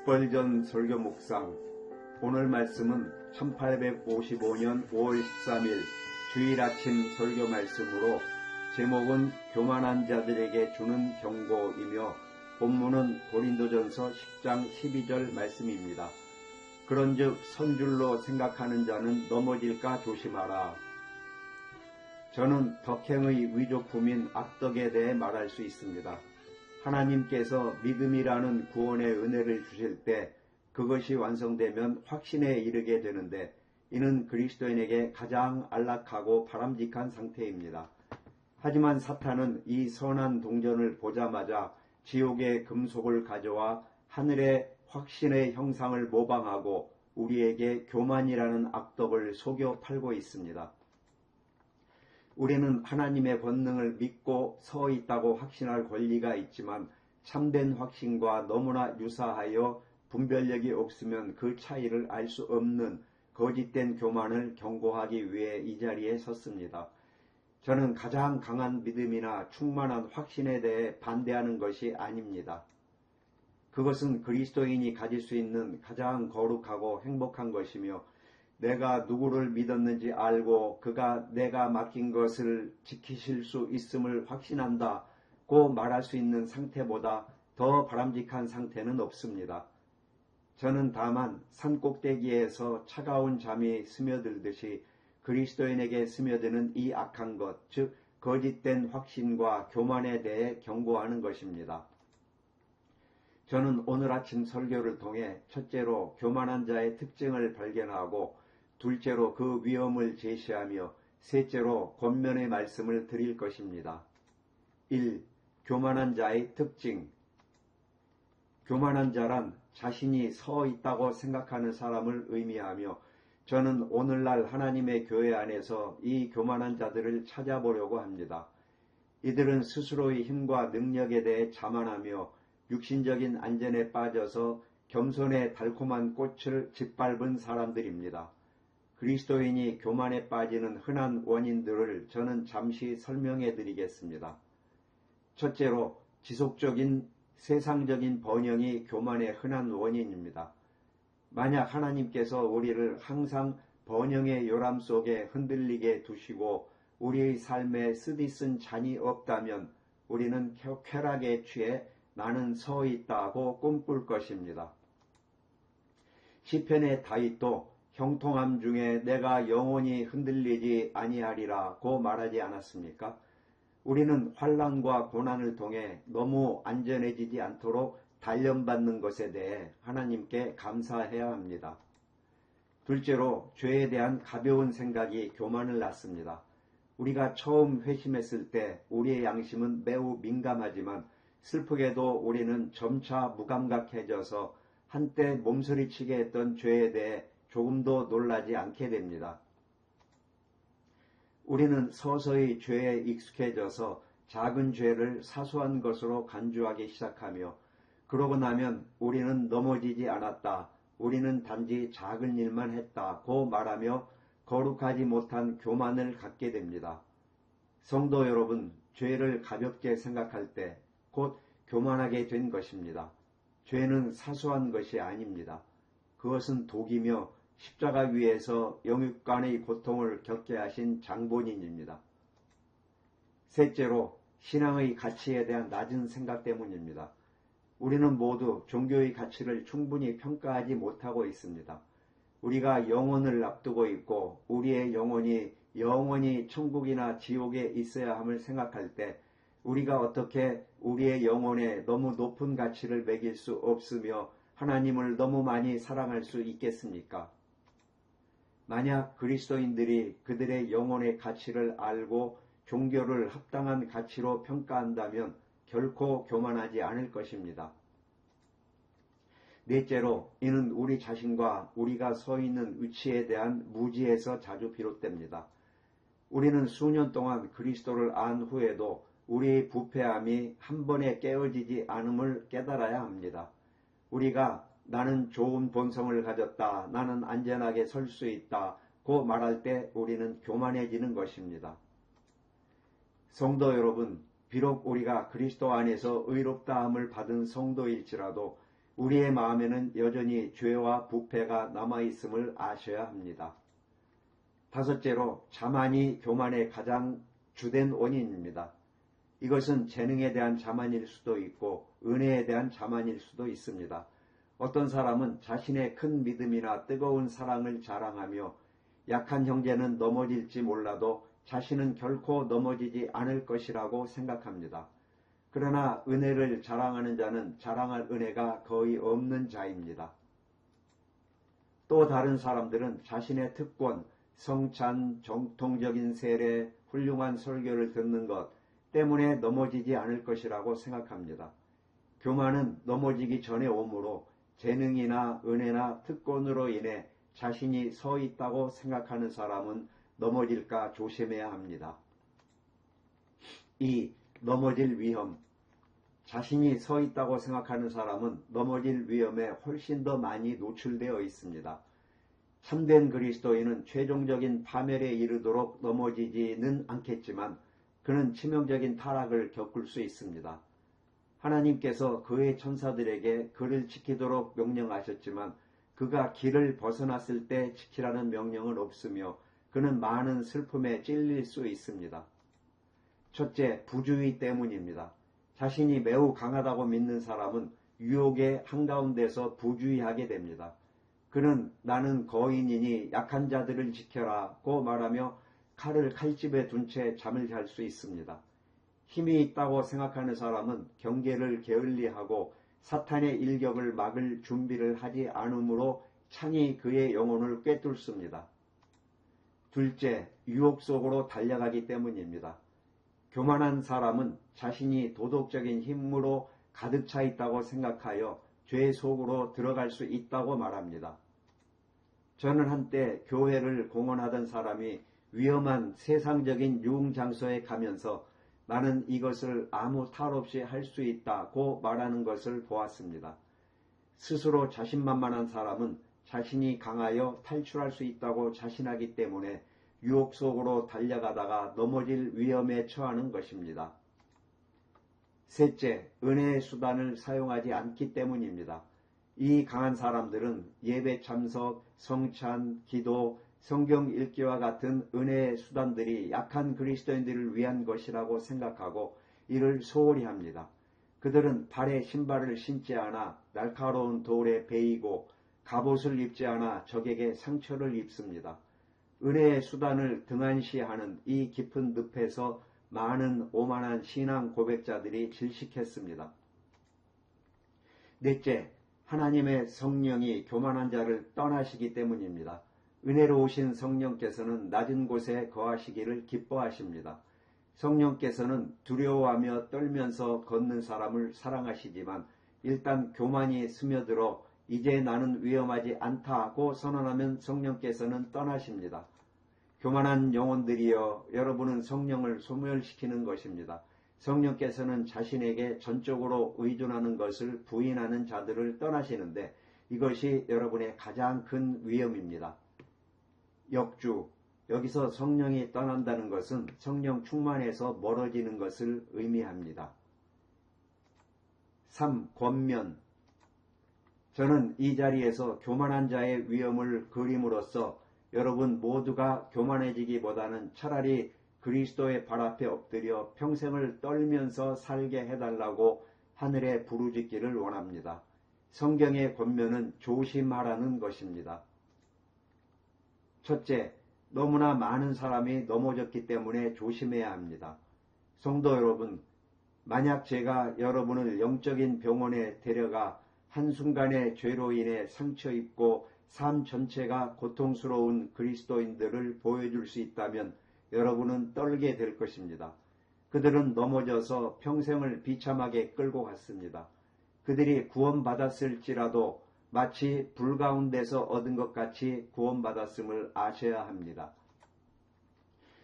스펄전 설교 묵상 오늘 말씀은 1855년 5월 13일 주일 아침 설교 말씀으로 제목은 교만한 자들에게 주는 경고이며 본문은 고린도전서 10장 12절 말씀입니다. 그런즉 선줄로 생각하는 자는 넘어질까 조심하라. 저는 덕행의 위조품인 악덕에 대해 말할 수 있습니다. 하나님께서 믿음이라는 구원의 은혜를 주실 때 그것이 완성되면 확신에 이르게 되는데 이는 그리스도인에게 가장 안락하고 바람직한 상태입니다. 하지만 사탄은 이 선한 동전을 보자마자 지옥의 금속을 가져와 하늘의 확신의 형상을 모방하고 우리에게 교만이라는 악덕을 속여 팔고 있습니다. 우리는 하나님의 권능을 믿고 서 있다고 확신할 권리가 있지만 참된 확신과 너무나 유사하여 분별력이 없으면 그 차이를 알 수 없는 거짓된 교만을 경고하기 위해 이 자리에 섰습니다. 저는 가장 강한 믿음이나 충만한 확신에 대해 반대하는 것이 아닙니다. 그것은 그리스도인이 가질 수 있는 가장 거룩하고 행복한 것이며 내가 누구를 믿었는지 알고 그가 내가 맡긴 것을 지키실 수 있음을 확신한다고 말할 수 있는 상태보다 더 바람직한 상태는 없습니다. 저는 다만 산 꼭대기에서 차가운 잠이 스며들듯이 그리스도인에게 스며드는 이 악한 것, 즉 거짓된 확신과 교만에 대해 경고하는 것입니다. 저는 오늘 아침 설교를 통해 첫째로 교만한 자의 특징을 발견하고 둘째로 그 위험을 제시하며 셋째로 권면의 말씀을 드릴 것입니다. 1. 교만한 자의 특징 교만한 자란 자신이 서 있다고 생각하는 사람을 의미하며 저는 오늘날 하나님의 교회 안에서 이 교만한 자들을 찾아보려고 합니다. 이들은 스스로의 힘과 능력에 대해 자만하며 육신적인 안전에 빠져서 겸손의 달콤한 꽃을 짓밟은 사람들입니다. 그리스도인이 교만에 빠지는 흔한 원인들을 저는 잠시 설명해 드리겠습니다. 첫째로 지속적인 세상적인 번영이 교만의 흔한 원인입니다. 만약 하나님께서 우리를 항상 번영의 요람 속에 흔들리게 두시고 우리의 삶에 쓰디쓴 잔이 없다면 우리는 쾌락에 취해 나는 서 있다고 꿈꿀 것입니다. 시편의 다윗도 형통함 중에 내가 영원히 흔들리지 아니하리라고 말하지 않았습니까? 우리는 환란과 고난을 통해 너무 안전해지지 않도록 단련받는 것에 대해 하나님께 감사해야 합니다. 둘째로 죄에 대한 가벼운 생각이 교만을 낳습니다. 우리가 처음 회심했을 때 우리의 양심은 매우 민감하지만 슬프게도 우리는 점차 무감각해져서 한때 몸서리치게 했던 죄에 대해 조금도 놀라지 않게 됩니다. 우리는 서서히 죄에 익숙해져서 작은 죄를 사소한 것으로 간주하기 시작하며 그러고 나면 우리는 넘어지지 않았다. 우리는 단지 작은 일만 했다고 말하며 거룩하지 못한 교만을 갖게 됩니다. 성도 여러분, 죄를 가볍게 생각할 때 곧 교만하게 된 것입니다. 죄는 사소한 것이 아닙니다. 그것은 독이며 십자가 위에서 영육간의 고통을 겪게 하신 장본인입니다. 셋째로 신앙의 가치에 대한 낮은 생각 때문입니다. 우리는 모두 종교의 가치를 충분히 평가하지 못하고 있습니다. 우리가 영혼을 앞두고 있고 우리의 영혼이 영원히 천국이나 지옥에 있어야 함을 생각할 때 우리가 어떻게 우리의 영혼에 너무 높은 가치를 매길 수 없으며 하나님을 너무 많이 사랑할 수 있겠습니까? 만약 그리스도인들이 그들의 영혼의 가치를 알고 종교를 합당한 가치로 평가한다면 결코 교만하지 않을 것입니다. 넷째로 이는 우리 자신과 우리가 서 있는 위치에 대한 무지에서 자주 비롯됩니다. 우리는 수년 동안 그리스도를 안 후에도 우리의 부패함이 한 번에 깨어지지 않음을 깨달아야 합니다. 우리가 나는 좋은 본성을 가졌다. 나는 안전하게 설 수 있다. 고 말할 때 우리는 교만해지는 것입니다. 성도 여러분, 비록 우리가 그리스도 안에서 의롭다함을 받은 성도일지라도 우리의 마음에는 여전히 죄와 부패가 남아있음을 아셔야 합니다. 다섯째로 자만이 교만의 가장 주된 원인입니다. 이것은 재능에 대한 자만일 수도 있고 은혜에 대한 자만일 수도 있습니다. 어떤 사람은 자신의 큰 믿음이나 뜨거운 사랑을 자랑하며 약한 형제는 넘어질지 몰라도 자신은 결코 넘어지지 않을 것이라고 생각합니다. 그러나 은혜를 자랑하는 자는 자랑할 은혜가 거의 없는 자입니다. 또 다른 사람들은 자신의 특권, 성찬, 정통적인 세례, 훌륭한 설교를 듣는 것 때문에 넘어지지 않을 것이라고 생각합니다. 교만은 넘어지기 전에 오므로 재능이나 은혜나 특권으로 인해 자신이 서 있다고 생각하는 사람은 넘어질까 조심해야 합니다. 이 넘어질 위험. 자신이 서 있다고 생각하는 사람은 넘어질 위험에 훨씬 더 많이 노출되어 있습니다. 참된 그리스도인은 최종적인 파멸에 이르도록 넘어지지는 않겠지만 그는 치명적인 타락을 겪을 수 있습니다. 하나님께서 그의 천사들에게 그를 지키도록 명령하셨지만 그가 길을 벗어났을 때 지키라는 명령은 없으며 그는 많은 슬픔에 찔릴 수 있습니다. 첫째, 부주의 때문입니다. 자신이 매우 강하다고 믿는 사람은 유혹의 한가운데서 부주의하게 됩니다. 그는 나는 거인이니 약한 자들을 지켜라고 말하며 칼을 칼집에 둔 채 잠을 잘 수 있습니다. 힘이 있다고 생각하는 사람은 경계를 게을리하고 사탄의 일격을 막을 준비를 하지 않으므로 창이 그의 영혼을 꿰뚫습니다. 둘째, 유혹 속으로 달려가기 때문입니다. 교만한 사람은 자신이 도덕적인 힘으로 가득 차 있다고 생각하여 죄 속으로 들어갈 수 있다고 말합니다. 저는 한때 교회를 공헌하던 사람이 위험한 세상적인 유흥 장소에 가면서 나는 이것을 아무 탈 없이 할 수 있다고 말하는 것을 보았습니다. 스스로 자신만만한 사람은 자신이 강하여 탈출할 수 있다고 자신하기 때문에 유혹 속으로 달려가다가 넘어질 위험에 처하는 것입니다. 셋째, 은혜의 수단을 사용하지 않기 때문입니다. 이 강한 사람들은 예배 참석, 성찬, 기도, 성경 읽기와 같은 은혜의 수단들이 약한 그리스도인들을 위한 것이라고 생각하고 이를 소홀히 합니다. 그들은 발에 신발을 신지 않아 날카로운 돌에 베이고 갑옷을 입지 않아 적에게 상처를 입습니다. 은혜의 수단을 등한시하는 이 깊은 늪에서 많은 오만한 신앙 고백자들이 질식했습니다. 넷째, 하나님의 성령이 교만한 자를 떠나시기 때문입니다. 은혜로우신 성령께서는 낮은 곳에 거하시기를 기뻐하십니다. 성령께서는 두려워하며 떨면서 걷는 사람을 사랑하시지만 일단 교만이 스며들어 이제 나는 위험하지 않다고 선언하면 성령께서는 떠나십니다. 교만한 영혼들이여 여러분은 성령을 소멸시키는 것입니다. 성령께서는 자신에게 전적으로 의존하는 것을 부인하는 자들을 떠나시는데 이것이 여러분의 가장 큰 위험입니다. 역주, 여기서 성령이 떠난다는 것은 성령 충만해서 멀어지는 것을 의미합니다. 3. 권면 저는 이 자리에서 교만한 자의 위험을 그림으로써 여러분 모두가 교만해지기보다는 차라리 그리스도의 발 앞에 엎드려 평생을 떨면서 살게 해달라고 하늘에 부르짖기를 원합니다. 성경의 권면은 조심하라는 것입니다. 첫째, 너무나 많은 사람이 넘어졌기 때문에 조심해야 합니다. 성도 여러분, 만약 제가 여러분을 영적인 병원에 데려가 한순간의 죄로 인해 상처 입고 삶 전체가 고통스러운 그리스도인들을 보여줄 수 있다면 여러분은 떨게 될 것입니다. 그들은 넘어져서 평생을 비참하게 끌고 갔습니다. 그들이 구원받았을지라도 마치 불 가운데서 얻은 것 같이 구원받았음을 아셔야 합니다.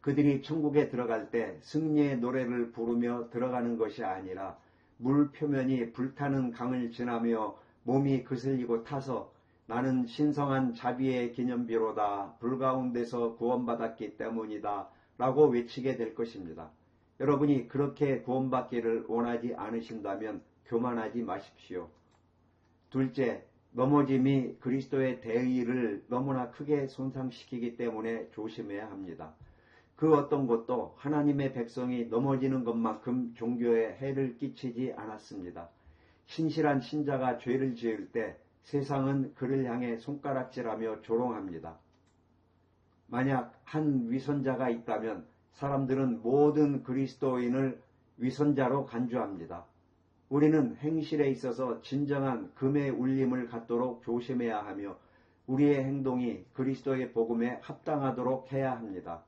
그들이 천국에 들어갈 때 승리의 노래를 부르며 들어가는 것이 아니라 물 표면이 불타는 강을 지나며 몸이 그슬리고 타서 나는 신성한 자비의 기념비로다 불 가운데서 구원받았기 때문이다 라고 외치게 될 것입니다. 여러분이 그렇게 구원받기를 원하지 않으신다면 교만하지 마십시오. 둘째, 넘어짐이 그리스도의 대의를 너무나 크게 손상시키기 때문에 조심해야 합니다. 그 어떤 것도 하나님의 백성이 넘어지는 것만큼 종교에 해를 끼치지 않았습니다. 신실한 신자가 죄를 지을 때 세상은 그를 향해 손가락질하며 조롱합니다. 만약 한 위선자가 있다면 사람들은 모든 그리스도인을 위선자로 간주합니다. 우리는 행실에 있어서 진정한 금의 울림을 갖도록 조심해야 하며 우리의 행동이 그리스도의 복음에 합당하도록 해야 합니다.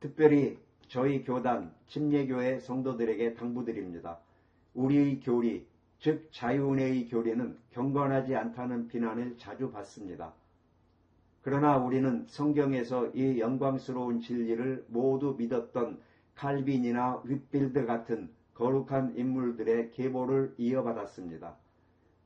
특별히 저희 교단 침례교회 성도들에게 당부드립니다. 우리의 교리, 즉 자유은혜의 교리는 경건하지 않다는 비난을 자주 받습니다. 그러나 우리는 성경에서 이 영광스러운 진리를 모두 믿었던 칼빈이나 윗빌드 같은 거룩한 인물들의 계보를 이어받았습니다.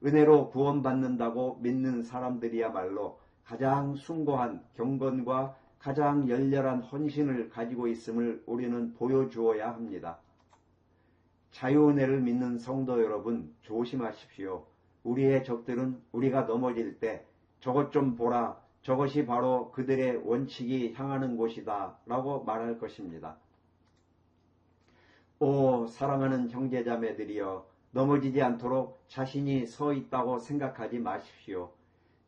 은혜로 구원받는다고 믿는 사람들이야말로 가장 숭고한 경건과 가장 열렬한 헌신을 가지고 있음을 우리는 보여주어야 합니다. 자유은혜를 믿는 성도 여러분 조심하십시오. 우리의 적들은 우리가 넘어질 때 저것 좀 보라. 저것이 바로 그들의 원칙이 향하는 곳이다. 라고 말할 것입니다. 오, 사랑하는 형제자매들이여, 넘어지지 않도록 자신이 서 있다고 생각하지 마십시오.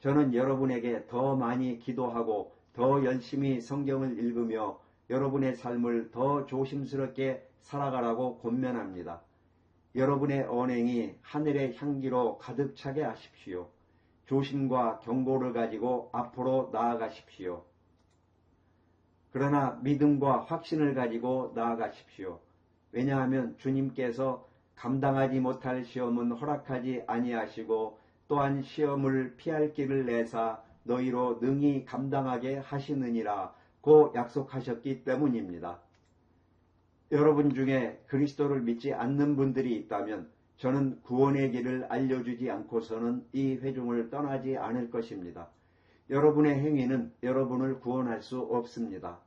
저는 여러분에게 더 많이 기도하고 더 열심히 성경을 읽으며 여러분의 삶을 더 조심스럽게 살아가라고 권면합니다. 여러분의 언행이 하늘의 향기로 가득 차게 하십시오. 조심과 경고를 가지고 앞으로 나아가십시오. 그러나 믿음과 확신을 가지고 나아가십시오. 왜냐하면 주님께서 감당하지 못할 시험은 허락하지 아니하시고 또한 시험을 피할 길을 내사 너희로 능히 감당하게 하시느니라 고 약속하셨기 때문입니다. 여러분 중에 그리스도를 믿지 않는 분들이 있다면 저는 구원의 길을 알려주지 않고서는 이 회중을 떠나지 않을 것입니다. 여러분의 행위는 여러분을 구원할 수 없습니다.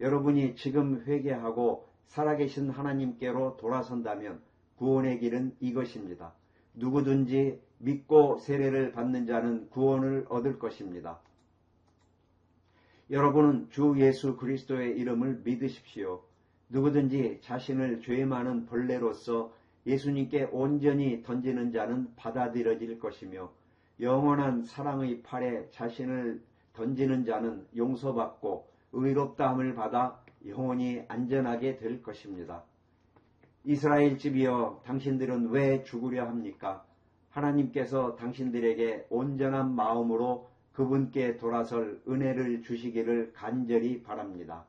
여러분이 지금 회개하고 살아계신 하나님께로 돌아선다면 구원의 길은 이것입니다. 누구든지 믿고 세례를 받는 자는 구원을 얻을 것입니다. 여러분은 주 예수 그리스도의 이름을 믿으십시오. 누구든지 자신을 죄 많은 벌레로서 예수님께 온전히 던지는 자는 받아들여질 것이며 영원한 사랑의 팔에 자신을 던지는 자는 용서받고 의롭다함을 받아 영원히 안전하게 될 것입니다. 이스라엘 집이여 당신들은 왜 죽으려 합니까? 하나님께서 당신들에게 온전한 마음으로 그분께 돌아설 은혜를 주시기를 간절히 바랍니다.